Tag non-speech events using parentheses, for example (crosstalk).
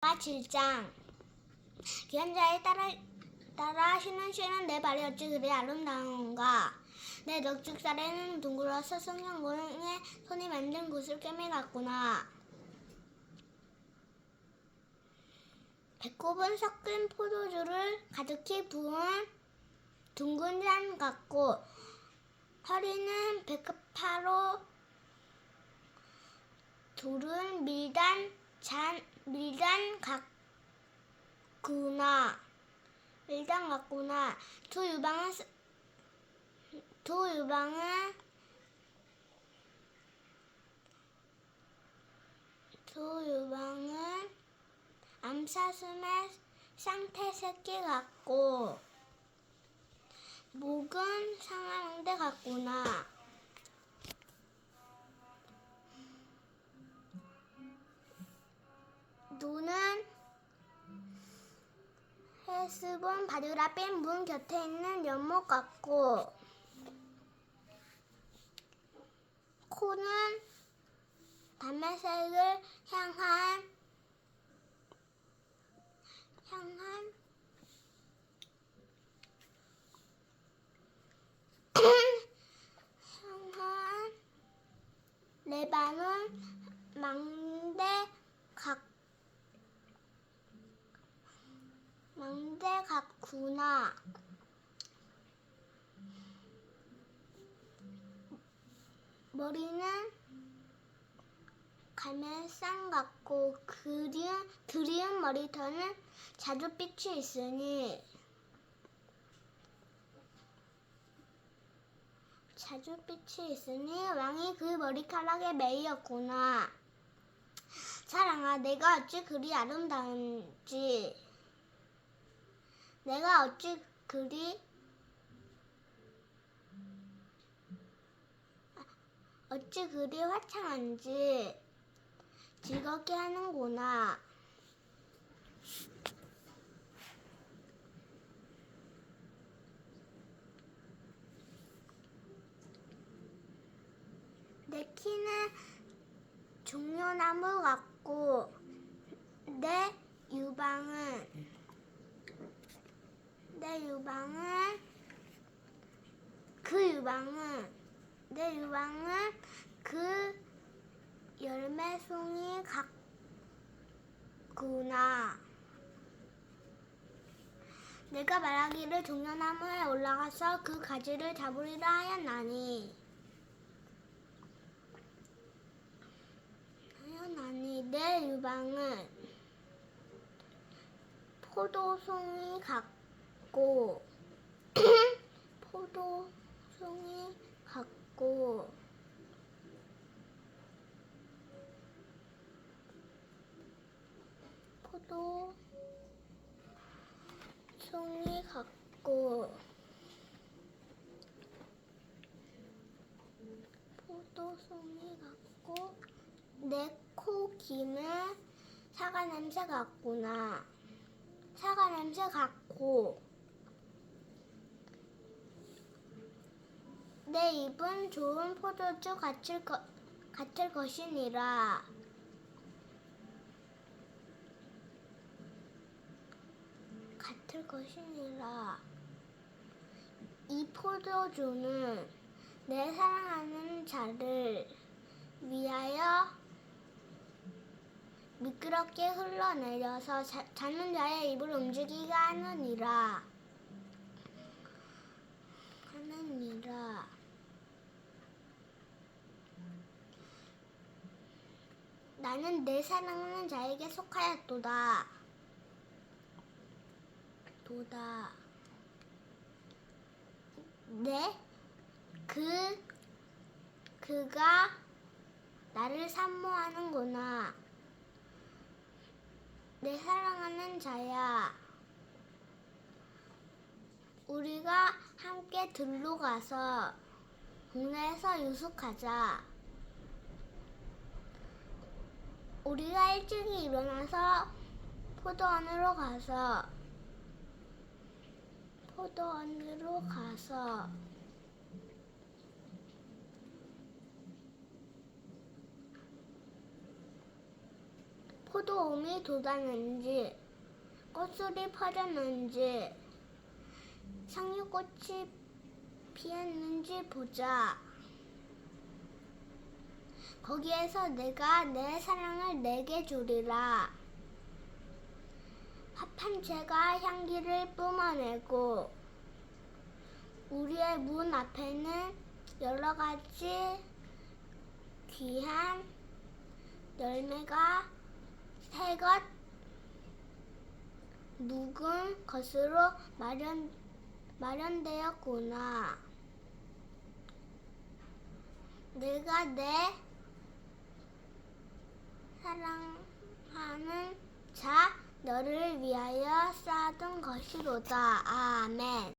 7장 기한자에 따라 따라 쉬는 쉬는 내 발이 어찌 그리 아름다운가? 내 넉죽살에는 둥그러서 성냥고에 손이 만든 구슬 깨미 같구나. 배꼽은 섞인 포도주를 가득히 부은 둥근 잔 같고 허리는 백합화로 둘은 밀단 잔 밀단 같구나 밀단 같구나 두 유방은 쓰- 두 유방은 두 유방은 암사슴의 쌍태 새끼 같고 목은 상아망대 같구나. 해수본 바디라빈 문 곁에 있는 연못 같고 코는 담배색을 향한 향한 (coughs) 향한 레바논 망대 각 망대 같구나. 머리는 갈매상 같고 그리운 그리운 머리털은 자줏빛이 있으니 자줏빛이 있으니 왕이 그 머리카락에 매이었구나. 사랑아, 내가 어찌 그리 아름다운지. 내가 어찌 그리 어찌 그리 화창한지 즐겁게 하는구나. 내 키는 종려나무 같고 내 유방은 내 유방은 그 유방은 내 유방은 그 열매송이 같구나. 내가 말하기를 종려나무에 올라가서 그 가지를 잡으리라 하였나니 하였나니 내 유방은 포도송이 같 고 (coughs) 포도 송이 같고 포도 송이 같고 포도 송이 같고 내 코 김은 사과 냄새 같구나 사과 냄새 같고 내 입은 좋은 포도주 같을, 거, 같을 것이니라. 같을 것이니라. 이 포도주는 내 사랑하는 자를 위하여 미끄럽게 흘러내려서 자, 자는 자의 입을 움직이게 하느니라. 하느니라 나는 내 사랑하는 자에게 속하였도다. 도다. 네? 그 그가 나를 산모하는구나. 내 사랑하는 자야. 우리가 함께 들로 가서 동네에서 유숙하자 우리가 일찍이 일어나서 포도원으로 가서 포도원으로 가서 포도움이 돋았는지 꽃술이 퍼졌는지 상류꽃이 피었는지 보자. 거기에서 내가 내 사랑을 내게 주리라. 합한 채가 향기를 뿜어내고 우리의 문 앞에는 여러 가지 귀한 열매가 새것 묵은 것으로 마련 마련되었구나. 내가 내 사랑하는 자 너를 위하여 쌓아둔 것이로다. 아멘.